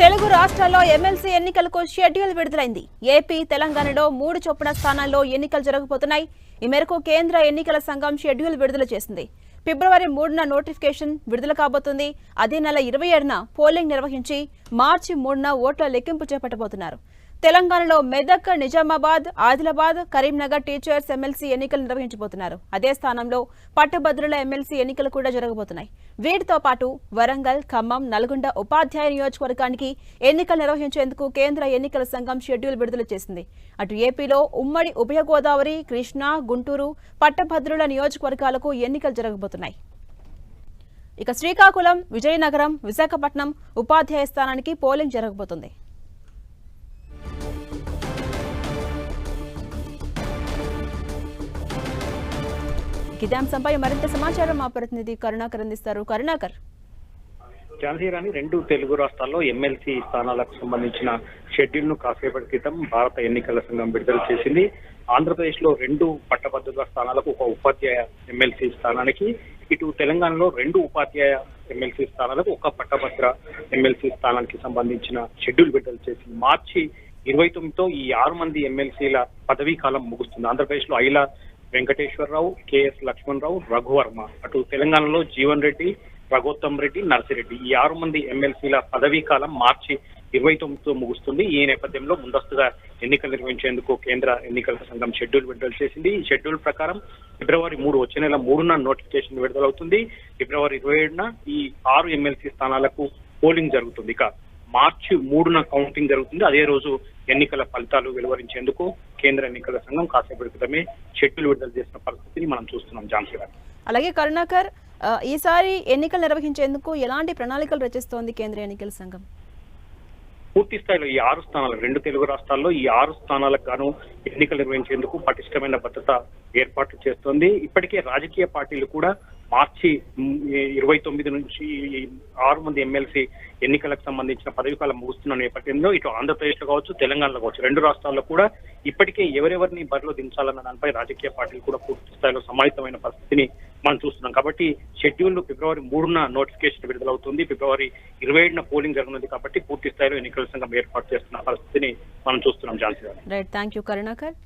తెలుగు రాష్ట్రాల్లో ఎమ్మెల్సీ ఎన్నికలకు షెడ్యూల్ విడుదలైంది. ఏపీ తెలంగాణలో మూడు చొప్పున స్థానాల్లో ఎన్నికలు జరగబోతున్నాయి. ఈ మేరకు కేంద్ర ఎన్నికల సంఘం షెడ్యూల్ విడుదల చేసింది. ఫిబ్రవరి మూడున నోటిఫికేషన్ విడుదల కాబోతుంది. అదే నెల ఇరవై ఏడున పోలింగ్ నిర్వహించి మార్చి మూడున ఓట్ల లెక్కింపు చేపట్టబోతున్నారు. తెలంగాణలో మెదక్ నిజామాబాద్ ఆదిలాబాద్ కరీంనగర్ టీచర్స్ ఎమ్మెల్సీ ఎన్నికలు నిర్వహించబోతున్నారు. అదే స్థానంలో పట్టభద్రుల ఎమ్మెల్సీ ఎన్నికలు కూడా జరగబోతున్నాయి. వీటితో పాటు వరంగల్ ఖమ్మం నల్గొండ ఉపాధ్యాయ నియోజకవర్గానికి ఎన్నికలు నిర్వహించేందుకు కేంద్ర ఎన్నికల సంఘం షెడ్యూల్ విడుదల చేసింది. అటు ఏపీలో ఉమ్మడి ఉభయ గోదావరి కృష్ణా గుంటూరు పట్టభద్రుల నియోజకవర్గాలకు ఎన్నికలు జరగబోతున్నాయి. ఇక శ్రీకాకుళం విజయనగరం విశాఖపట్నం ఉపాధ్యాయ స్థానానికి పోలింగ్ జరగబోతుంది. గిదాంశంపై మరింత సమాచారం మా ప్రతినిధి కరుణాకర్ అందిస్తారు. కరుణాకర్. ఝాన్సీ రాణి రెండు తెలుగు రాష్ట్రాల్లో ఎమ్మెల్సీ స్థానాలకు సంబంధించిన షెడ్యూల్ను కాసేపటి క్రితం భారత ఎన్నికల సంఘం విడుదల చేసింది. ఆంధ్రప్రదేశ్లో రెండు పట్టభద్రుల స్థానాలకు ఒక ఉపాధ్యాయ ఎమ్మెల్సీ స్థానానికి ఇటు తెలంగాణలో రెండు ఉపాధ్యాయ ఎమ్మెల్సీ స్థానాలకు ఒక పట్టభద్ర ఎమ్మెల్సీ స్థానానికి సంబంధించిన షెడ్యూల్ విడుదల చేసింది. మార్చి ఇరవై తొమ్మిదితో ఈ ఆరు మంది ఎమ్మెల్సీల పదవీ కాలం ముగుస్తుంది. ఆంధ్రప్రదేశ్లో ఐలా వెంకటేశ్వరరావు కెఎస్ లక్ష్మణరావు రఘువర్మ అటు తెలంగాణలో జీవన్ రెడ్డి రఘోత్తమ్ రెడ్డి నర్సిరెడ్డి. ఈ ఆరు మంది ఎమ్మెల్సీల పదవీ కాలం మార్చి ఇరవై తొమ్మిదితో ముగుస్తుంది. ఈ నేపథ్యంలో ముందస్తుగా ఎన్నికలు నిర్వహించేందుకు కేంద్ర ఎన్నికల సంఘం షెడ్యూల్ విడుదల చేసింది. ఈ షెడ్యూల్ ప్రకారం ఫిబ్రవరి మూడు వచ్చే నెల మూడున నోటిఫికేషన్ విడుదలవుతుంది. ఫిబ్రవరి ఇరవై ఏడున ఈ ఆరు ఎమ్మెల్సీ స్థానాలకు పోలింగ్ జరుగుతుంది. ఇక మార్చి మూడున కౌంటింగ్ జరుగుతుంది. అదే రోజు ఎన్నికల ఫలితాలు వెలువరించేందుకు కేంద్ర ఎన్నికల సంఘం కాసేపటి క్రితమే షెడ్యూల్ విడుదల చేసిన పరిస్థితిని మనం చూస్తున్నాం ఝాన్సీ గారు. అలాగే కరుణాకర్ ఈసారి ఎన్నికలు నిర్వహించేందుకు ఎలాంటి ప్రణాళికలు రచిస్తోంది కేంద్ర ఎన్నికల సంఘం? పూర్తి స్థాయిలో ఈ ఆరు స్థానాలు రెండు తెలుగు రాష్ట్రాల్లో ఈ ఆరు స్థానాలకు గాను ఎన్నికలు నిర్వహించేందుకు పటిష్టమైన భద్రత ఏర్పాట్లు చేస్తోంది. ఇప్పటికే రాజకీయ పార్టీలు కూడా మార్చి ఇరవై తొమ్మిది నుంచి ఆరు మంది ఎమ్మెల్సీ ఎన్నికలకు సంబంధించిన పదవీకాలం ముగుస్తున్న నేపథ్యంలో ఇటు ఆంధ్రప్రదేశ్లో కావచ్చు తెలంగాణలో కావచ్చు రెండు రాష్ట్రాల్లో కూడా ఇప్పటికే ఎవరెవరిని బరిలో దించాలన్న దానిపై రాజకీయ పార్టీలు కూడా పూర్తి స్థాయిలో సమాహితమైన పరిస్థితిని మనం చూస్తున్నాం. కాబట్టి షెడ్యూల్ ఫిబ్రవరి మూడున నోటిఫికేషన్ విడుదలవుతుంది. ఫిబ్రవరి ఇరవై ఏడున పోలింగ్ జరగనుంది కాబట్టి పూర్తి స్థాయిలో ఎన్నికల సంఘం ఏర్పాటు చేస్తున్న పరిస్థితిని మనం చూస్తున్నాం. ఝాన్సీ గారు. Right thank you Karunakar.